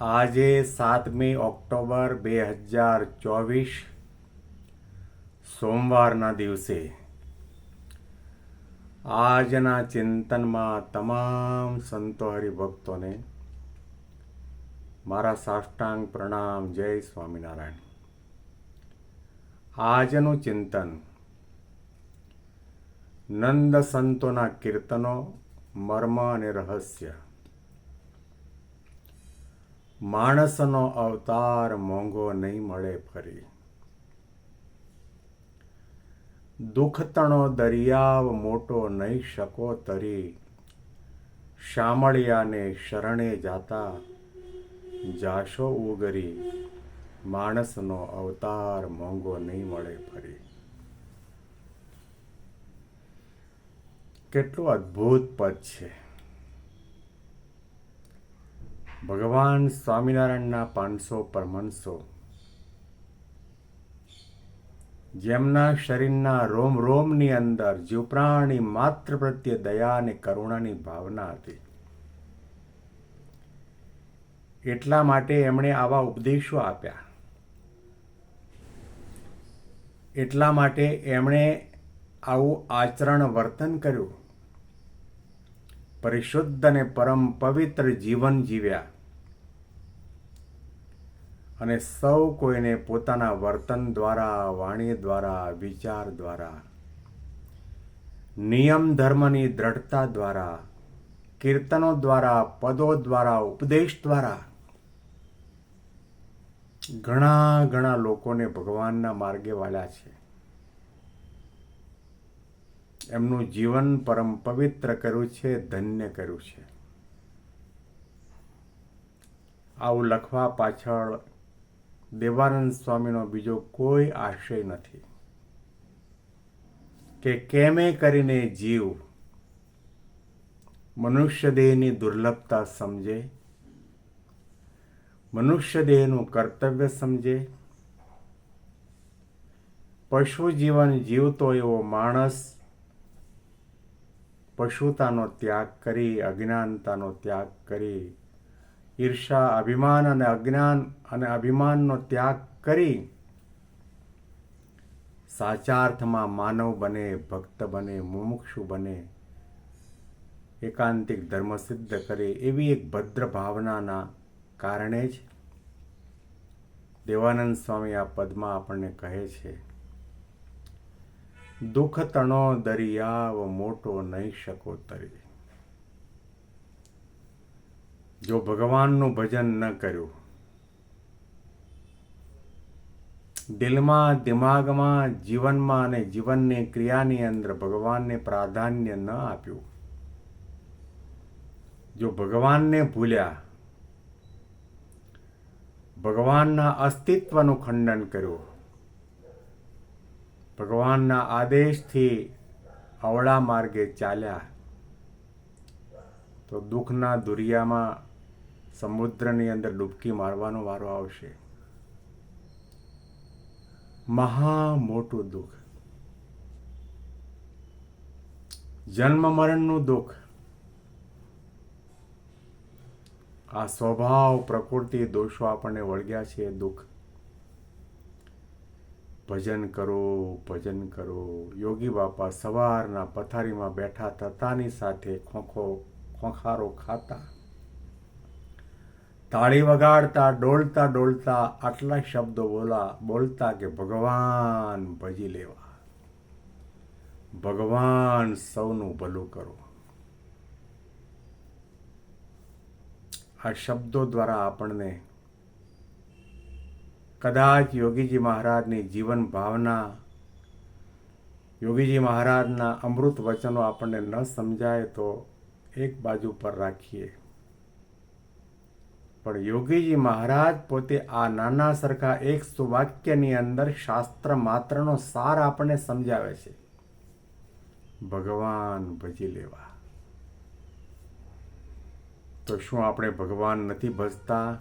આજે સાતમી ઓક્ટોબર બે હજાર ચોવીસ, સોમવારના દિવસે. આજના ચિંતનમાં તમામ સંતો હરિભક્તોને મારા સાષ્ટાંગ પ્રણામ, જય સ્વામિનારાયણ. આજનું ચિંતન નંદ સંતોના કીર્તનો, મર્મ અને રહસ્ય. માણસનો અવતાર મોંઘો નહીં મળે ફરી. દુઃખતણો દરિયાવ મોટો નહીં શકો તરી. શામળિયાને શરણે જાતા જાશો ઉગરી. માણસનો અવતાર મોંઘો નહીં મળે ફરી. કેટલું અદ્ભુત પદ છે. ભગવાન સ્વામિનારાયણના પાંચસો પરમંશો જેમના શરીરના રોમ રોમની અંદર જીવપ્રાણી માત્ર પ્રત્યે દયા અને કરુણાની ભાવના હતી. એટલા માટે એમણે આવા ઉપદેશો આપ્યા. એટલા માટે એમણે આવું આચરણ વર્તન કર્યું. પરિશુદ્ધ અને પરમ પવિત્ર જીવન જીવ્યા. અને સૌ કોઈને પોતાના વર્તન દ્વારા, વાણી દ્વારા, વિચાર દ્વારા, નિયમ ધર્મની દ્રઢતા દ્વારા, કીર્તનો દ્વારા, પદો દ્વારા, ઉપદેશ દ્વારા ઘણા ઘણા લોકોને ભગવાનના માર્ગે વાળ્યા છે. એમનું જીવન પરમ પવિત્ર કર્યું છે, ધન્ય કર્યું છે. આવું લખવા પાછળ દેવાનંદ સ્વામીનો બીજો કોઈ આશય નથી કે કેમે કરીને જીવ મનુષ્ય દેહની દુર્લભતા સમજે, મનુષ્ય દેહનું કર્તવ્ય સમજે, પશુ જીવન જીવતો એવો માણસ પશુતાનો ત્યાગ કરી, અજ્ઞાનતાનો ત્યાગ કરી, ઈર્ષા, અભિમાન અને અજ્ઞાન અને અભિમાનનો ત્યાગ કરી સાચા અર્થમાં માનવ બને, ભક્ત બને, મુમુક્ષુ બને, એકાંતિક ધર્મ સિદ્ધ કરે એવી એક ભદ્ર ભાવનાના કારણે જ દેવાનંદ સ્વામી આ પદમાં આપણને કહે છે. દુઃખ તણો દરિયાવ મોટો નહીં શકો તરી. જો ભગવાનનું ભજન ન કર્યું, દિલમાં, દિમાગમાં, જીવનમાં અને જીવનની ક્રિયાની અંદર ભગવાનને પ્રાધાન્ય ન આપ્યું. જો ભગવાનને ભૂલ્યા, ભગવાનના અસ્તિત્વનું ખંડન કર્યું ભગવાનના આદેશથી અવળા માર્ગે ચાલ્યા. તો દુઃખના દુરિયામાં સમુદ્રની અંદર ડૂબકી મારવાનો વારો આવશે. મહા મોટું દુઃખ. જન્મ મરણનું દુઃખ. આ સ્વભાવ પ્રકૃતિ દોષો આપણને વળગ્યા છે દુઃખ. ભજન કરો ભજન કરો. યોગી બાપા સવારના પથારીમાં બેઠા થતાની સાથે ખોખો, ખોખારો ખાતા. તાળી વગાડતા, ડોલતા ડોલતા આટલા શબ્દો બોલા, બોલતા કે ભગવાન ભજી લેવા. ભગવાન સૌનું ભલું કરો. આ શબ્દો દ્વારા આપણને કદાચ યોગીજી મહારાજની જીવન ભાવના, યોગીજી મહારાજના અમૃત વચનો આપણને ન સમજાય તો એક બાજુ પર રાખીએ. પણ યોગીજી મહારાજ પોતે આ નાના સરખા એક સુવાક્યની અંદર શાસ્ત્ર માત્રનો સાર આપણને સમજાવે છે. ભગવાન ભજી લેવા. તો શું આપણે ભગવાન નથી ભજતા?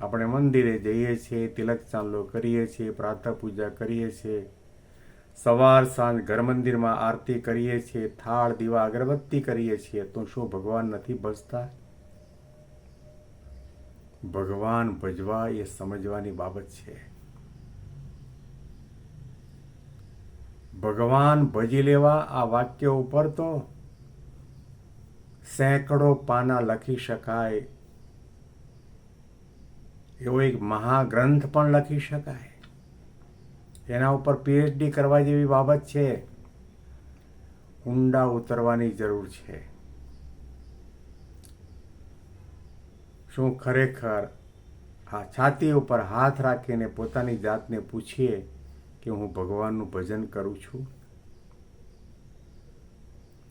આપણે મંદિરે જઈએ છીએ, તિલક ચાંદલો કરીએ છીએ, પ્રાતઃ પૂજા કરીએ છીએ, સવાર સાંજ ઘર મંદિરમાં આરતી કરીએ છીએ, થાળ, દીવા, અગરબત્તી કરીએ છીએ, તો શું ભગવાન નથી ભજતા? ભગવાન ભજવા એ સમજવાની બાબત છે. ભગવાન ભજી લેવા આ વાક્ય ઉપર તો સેંકડો પાના લખી શકાય એવો એક મહાગ્રંથ પણ લખી શકાય. એના ઉપર પીએચડી કરવા જેવી બાબત છે. ઊંડા ઉતરવાની જરૂર છે. શું ખરેખર આ છાતી ઉપર હાથ રાખીને પોતાની જાતને પૂછીએ કે હું ભગવાનનું ભજન કરું છું?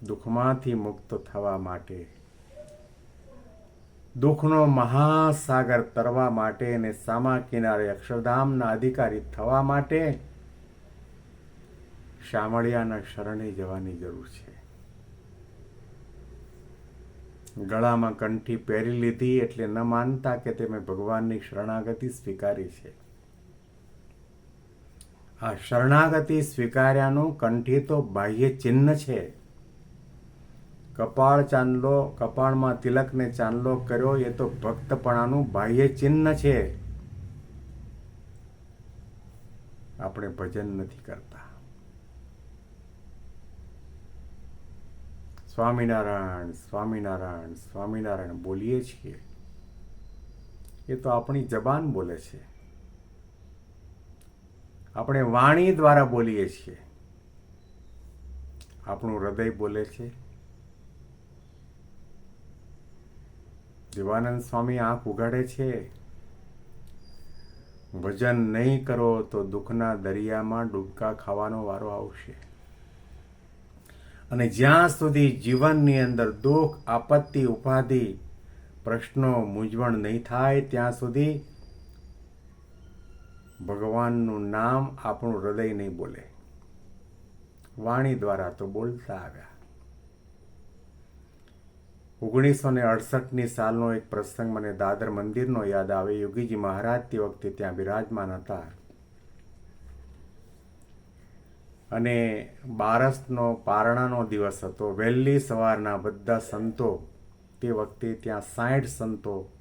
દુઃખમાંથી મુક્ત થવા માટે દુઃખનો મહાસાગર તરવા માટે અને સામા કિનારે અક્ષરધામના અધિકારી થવા માટે શામળિયાના શરણે જવાની જરૂર છે. ગળામાં કંઠી પહેરી લીધી એટલે ન માનતા કે તમે ભગવાનની શરણાગતિ સ્વીકારી છે. આ શરણાગતિ સ્વીકાર્યાનું કંઠી તો બાહ્ય ચિહ્ન છે. કપાળ ચાંદલો, કપાળમાં તિલકને ચાંદલો કર્યો, એ તો ભક્તપણાનું બાહ્ય ચિહ્ન છે. આપણે ભજન નથી કરતા. સ્વામિનારાયણ સ્વામિનારાયણ સ્વામિનારાયણ બોલીએ છીએ. એ તો આપણી જબાન બોલે છે. આપણે વાણી દ્વારા બોલીએ છીએ. આપણું હૃદય બોલે છે. દેવાનંદ સ્વામી આંખ ઉગાડે છે. ભજન નહીં કરો તો દુઃખના દરિયામાં ડૂબકા ખાવાનો વારો આવશે. અને જ્યાં સુધી જીવનની અંદર દુઃખ, આપત્તિ, ઉપાધિ, પ્રશ્નો, મૂંઝવણ નહીં થાય, ત્યાં સુધી ભગવાનનું નામ આપણું હૃદય નહીં બોલે. વાણી દ્વારા તો બોલતા આવ્યા. ઓગણીસો ને અડસઠની સાલનો એક પ્રસંગ મને દાદર મંદિરનો યાદ આવે. યોગીજી મહારાજ તે વખતે ત્યાં બિરાજમાન હતા. અને બારસનો પારણાનો દિવસ હતો. વહેલી સવારના બધા સંતો તે વખતે ત્યાં સાઠ સંતો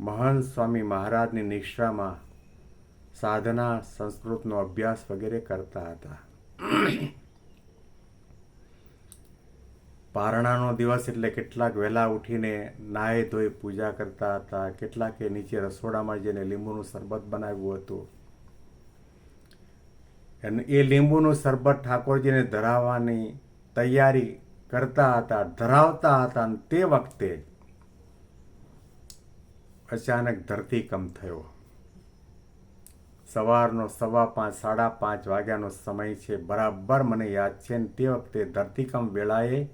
મહંત સ્વામી મહારાજની નિશ્રામાં સાધના, સંસ્કૃતનો અભ્યાસ વગેરે કરતા હતા. પારણાનો દિવસ એટલે કેટલાક વહેલા ઉઠીને નાહી ધોઈ પૂજા કરતા હતા. કેટલાકે નીચે રસોડામાં જઈને લીંબુનું શરબત બનાવ્યું હતું. અને એ લીંબુનું શરબત ઠાકોરજીને ધરાવવાની તૈયારી કરતા હતા, ધરાવતા હતા અને તે વખતે અચાનક ધરતીકંપ થયો. સવારનો સવા પાંચ, સાડા પાંચ વાગ્યાનો સમય છે. બરાબર મને યાદ છે ને તે વખતે ધરતીકંપ વેળાએ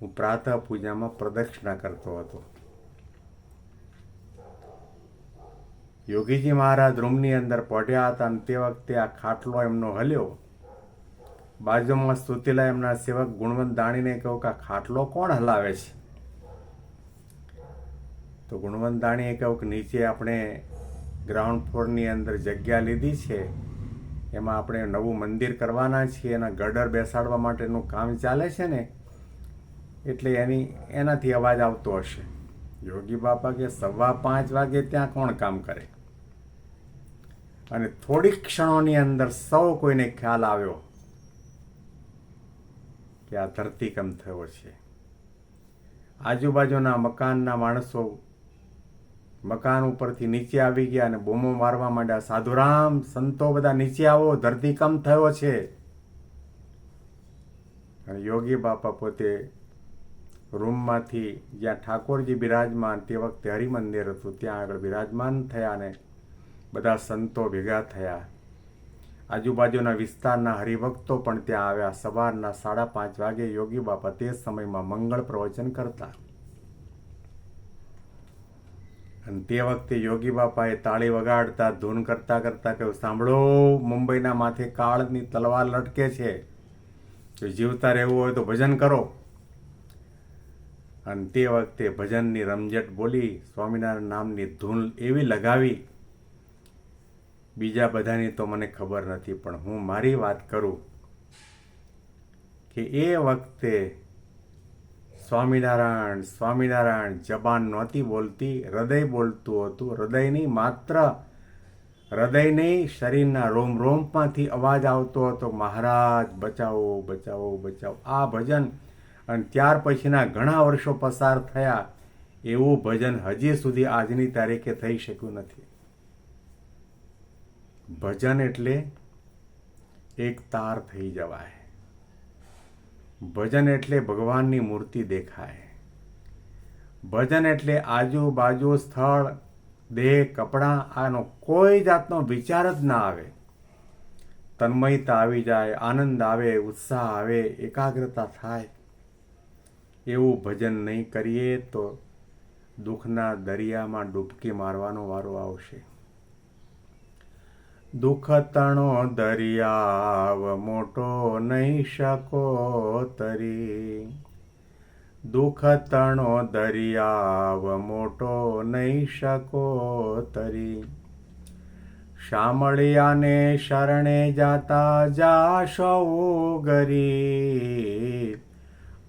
હું પ્રાતઃ પૂજામાં પ્રદક્ષિણા કરતો હતો. યોગીજી મહારાજ રૂમની અંદર પડ્યા હતા અને તે વખતે આ ખાટલો એમનો હલ્યો. બાજુમાં સ્તુતિલા એમના સેવક ગુણવંત દાણીને કહ્યું કે આ ખાટલો કોણ હલાવે છે? તો ગુણવંત દાણીએ કહ્યું કે નીચે આપણે ગ્રાઉન્ડ ફ્લોરની અંદર જગ્યા લીધી છે. એમાં આપણે નવું મંદિર કરવાના છીએ એના ગડર બેસાડવા માટેનું કામ ચાલે છે ને? એટલે એની, એનાથી અવાજ આવતો હશે. યોગી બાપા કે સવા પાંચ વાગે ત્યાં કોણ કામ કરે? અને થોડીક ક્ષણોની અંદર સૌ કોઈને ખ્યાલ આવ્યો કે આ ધરતીકંપ થયો છે? આજુબાજુના મકાનના માણસો મકાન ઉપરથી નીચે આવી ગયા અને બોમો મારવા માંડ્યા, સાધુરામ, સંતો બધા નીચે આવો ધરતીકંપ થયો છે? અને યોગી બાપા પોતે રૂમમાંથી જ્યાં ઠાકોરજી બિરાજમાન તે વખતે હરિમંદિર હતું, ત્યાં આગળ બિરાજમાન થયા અને બધા સંતો ભેગા થયા. આજુબાજુના વિસ્તારના હરિભક્તો પણ ત્યાં આવ્યા. સવારના સાડા પાંચ વાગે યોગી બાપા તે સમયમાં મંગળ પ્રવચન કરતા. અને તે વખતે યોગી બાપાએ તાળી વગાડતા, ધૂન કરતા કરતા કહ્યું, સાંભળો, મુંબઈના માથે કાળની તલવાર લટકે છે. જો જીવતા રહેવું હોય તો ભજન કરો. અને તે વખતે ભજનની રમઝટ બોલી સ્વામિનારાયણ નામની ધૂન એવી લગાવી. બીજા બધાની તો મને ખબર નથી, પણ હું મારી વાત કરું કે એ વખતે સ્વામિનારાયણ સ્વામિનારાયણ જબાન નહોતી બોલતી, હૃદય બોલતું હતું, હૃદયની માત્ર હૃદય નહીં શરીરના રોમ રોમમાંથી અવાજ આવતો હતો, મહારાજ, બચાવો બચાવો બચાવો. આ ભજન અને ત્યાર પછીના ઘણા વર્ષો પસાર થયા, એવું ભજન હજી સુધી આજની તારીખે થઈ શક્યું નથી. ભજન એટલે એક તાર થઈ જવાય. ભજન એટલે ભગવાનની મૂર્તિ દેખાય. ભજન એટલે આજુબાજુ સ્થળ, દેહ, કપડાં, આનો કોઈ જાતનો વિચાર જ ના આવે. તન્મયતા આવી જાય, આનંદ આવે, ઉત્સાહ આવે, એકાગ્રતા થાય. એવું ભજન નહીં કરીએ તો દુઃખના દરિયામાં ડૂબકી મારવાનો વારો આવશે. દુઃખ તણો દરિયાવ મોટો નહીં શકો તરી. દુઃખ તણો દરિયાવ મોટો નહીં શકો તરી. શામળિયાને શરણે જાતા જાશો ગરી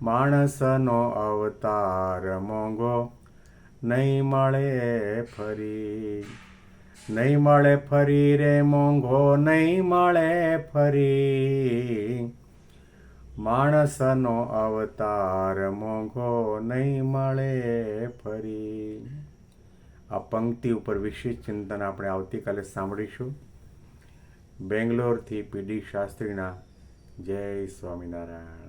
માણસનો અવતાર મોંઘો નહીં મળે ફરી, નહીં મળે ફરી રે મોંઘો, નહીં મળે ફરી. માણસનો અવતાર મોંઘો નહીં મળે ફરી. આ પંક્તિ ઉપર વિશેષ ચિંતન આપણે આવતીકાલે સાંભળીશું. બેંગ્લોરથી પીડી શાસ્ત્રીના જય સ્વામિનારાયણ.